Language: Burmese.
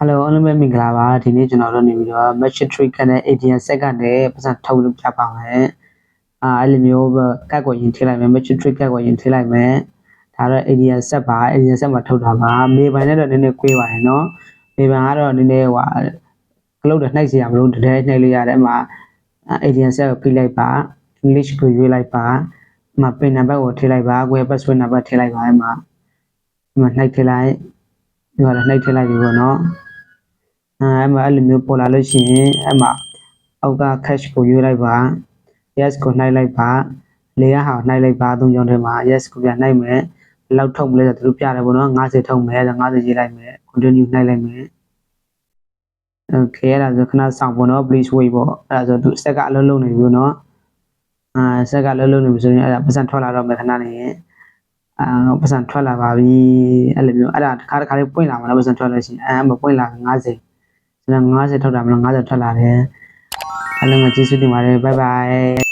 Hello အားလုံးပဲမင်္ဂလာပါဒီနေ့ကျွန်တော်တို့နေပြီးတော့ match trick နဲ့ ATM set ကနေပတ်စံထုတ်လို့ပြပါမယ်အာအဲ့လိုမျိုးကတ်ကိုရင်ထည့်လိုက်မယ် match trick ကတ်ကိုရင်ထည့်လိုက်မယ်ဒါတော့ ATM set ပါ ATM set မှာထုတ်တာပါမေပိုင်နဲ့တော့နည်းနည်းကွေးပါရယ်နော်မေပိုင်ကတော့နည်းနည်းဟိုကလုတ်တွေနှိုက်စီရမလို့တည်းနှိုက်လို့ရတယ်အမှ ATM set ကိုဖိလိုက်ပါ English ကိုရွေးလိုက်ပါအမှ pin number ကိုထည့်လိုက်ပါကွယ် password number ထည့်လိုက်ပါအမှအမှနှိုက်ထည့်လိုက်ဒီကတော့နှိုက်ထည့်လိုက်ပြီပေါ့နော် အဲအမှအဲ့လိုမျိုးပေါ်လာလို့ရှိရင်အမှအောက်က cache ကိုရွေးလိုက်ပါ yes ကိုနှိုက်လိုက်ပါလေရဟာနှိုက်လိုက်ပါသုံးကြောင်းထဲမှာ yes ကိုပြန်နှိုက်မယ်ဘယ်လောက်ထုတ်မလဲဆိုတော့သူတို့ပြတယ်ပေါ့နော်50ထုတ်မယ်ဆိုတော့50ရေးလိုက်မယ် continue နှိုက်လိုက်မယ် okay အဲ့ဒါဆိုခဏဆောင်ပေါ့နော် please wait ပေါ့အဲ့ဒါဆိုသူစက်ကအလုံးလုံးနေပြီပေါ့နော်အာစက်ကအလုံးလုံးနေပြီဆိုရင်အဲ့ဒါပတ်စံထွက်လာတော့မယ်ခဏနေရင်အာပတ်စံထွက်လာပါပြီအဲ့လိုမျိုးအဲ့ဒါတစ်ခါတစ်ခါလေးပွင့်လာမှာနော်ပတ်စံထွက်လို့ရှိရင်အဲမပွင့်လာ50 ကျွန်တော်90ထုတ်တာမလို့90ထွက်လာတယ်အားလုံးကကျေးဇူးတင်ပါတယ်ဘိုင်ဘိုင်